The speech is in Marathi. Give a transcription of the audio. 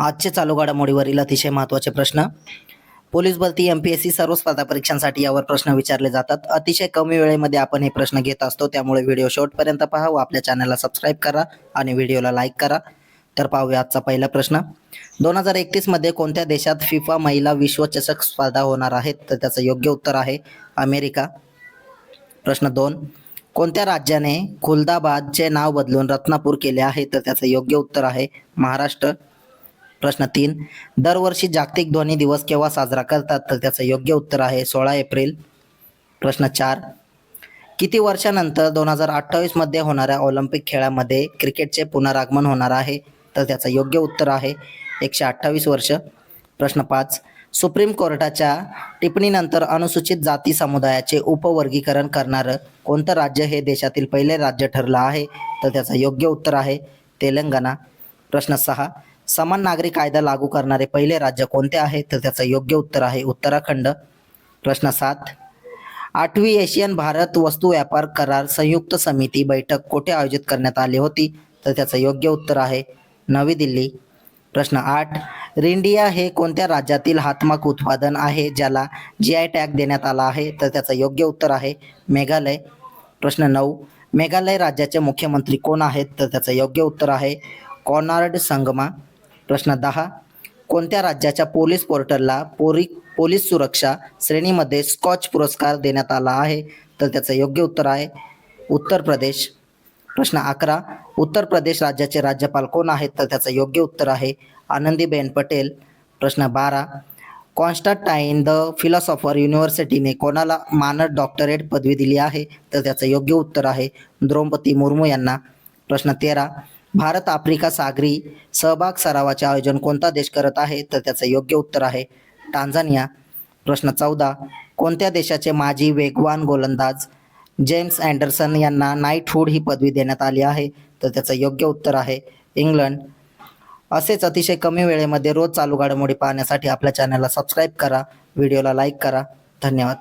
आजचे चालू घडामोडीवरील अतिशय महत्त्वाचे प्रश्न. पोलीस भरती एम पी एस सी सर्व स्पर्धा परीक्षांसाठी यावर प्रश्न विचारले जातात. अतिशय कमी वेळेमध्ये आपण हे प्रश्न घेत असतो. त्यामुळे व्हिडिओ शेवटपर्यंत पहा व आपल्या चॅनलला सबस्क्राईब करा आणि व्हिडिओला लाईक करा. तर पाहूया आजचा पहिला प्रश्न. दोन हजार एकतीसमध्ये कोणत्या देशात फिफा महिला विश्वचषक स्पर्धा होणार आहेत? तर त्याचं योग्य उत्तर आहे अमेरिका. प्रश्न दोन. कोणत्या राज्याने खुलदाबादचे नाव बदलून रत्नापूर केले आहे? तर त्याचं योग्य उत्तर आहे महाराष्ट्र. प्रश्न तीन दरवर्षी जागतिक ध्वनी दिवस केव्हा साजरा करतात? तर त्याचं योग्य उत्तर आहे सोळा एप्रिल. प्रश्न चार किती वर्षानंतर दोन हजार अठ्ठावीसमध्ये होणाऱ्या ऑलिम्पिक खेळामध्ये क्रिकेटचे पुनरागमन होणार आहे? तर त्याचं योग्य उत्तर आहे एकशे अठ्ठावीस वर्ष. प्रश्न पाच सुप्रीम कोर्टाच्या टिप्पणीनंतर अनुसूचित जाती समुदायाचे उपवर्गीकरण करणारं कोणतं राज्य हे देशातील पहिले राज्य ठरलं आहे? तर त्याचं योग्य उत्तर आहे तेलंगणा. प्रश्न सहा समान नागरी कायदा लागू करणारे पहिले राज्य कोणते आहे? तर त्याचं योग्य उत्तर आहे उत्तराखंड. प्रश्न सात. आठवी एशियन भारत वस्तू व्यापार करार संयुक्त समिती बैठक कोठे आयोजित करण्यात आली होती? तर त्याचं योग्य उत्तर आहे नवी दिल्ली. प्रश्न आठ. रिंडिया हे कोणत्या राज्यातील हातमाग उत्पादन आहे? ज्याला जी आय टॅग देण्यात आला आहे? तर त्याचं योग्य उत्तर आहे मेघालय. प्रश्न नऊ. मेघालय राज्याचे मुख्यमंत्री कोण आहेत? तर त्याचं योग्य उत्तर आहे कॉनार्ड संगमा. प्रश्न दहा. कोणत्या राज्याच्या पोलीस पोर्टलला पोरी पोलीस सुरक्षा श्रेणीमध्ये स्कॉच पुरस्कार देण्यात आला आहे? तर त्याचं योग्य उत्तर आहे उत्तर प्रदेश. प्रश्न अकरा. उत्तर प्रदेश राज्याचे राज्यपाल कोण आहेत? तर त्याचं योग्य उत्तर आहे आनंदीबेन पटेल. प्रश्न बारा. कॉन्स्टाटाईन द फिलॉसॉफर युनिव्हर्सिटीने कोणाला मानद डॉक्टरेट पदवी दिली आहे? तर त्याचं योग्य उत्तर आहे द्रौपदी मुर्मू यांना. प्रश्न तेरा. भारत आफ्रिका सागरी सहभाग सरावाचे आयोजन कोणता देश करत आहे? तर त्याचं योग्य उत्तर आहे टांझानिया. प्रश्न चौदा. कोणत्या देशाचे माजी वेगवान गोलंदाज जेम्स अँडरसन यांना नाईटहूड ही पदवी देण्यात आली आहे? तर त्याचं योग्य उत्तर आहे इंग्लंड. असेच अतिशय कमी वेळेमध्ये रोज चालू घडामोडी पाहण्यासाठी आपल्या चॅनलला सबस्क्राईब करा व्हिडिओला लाईक करा. धन्यवाद.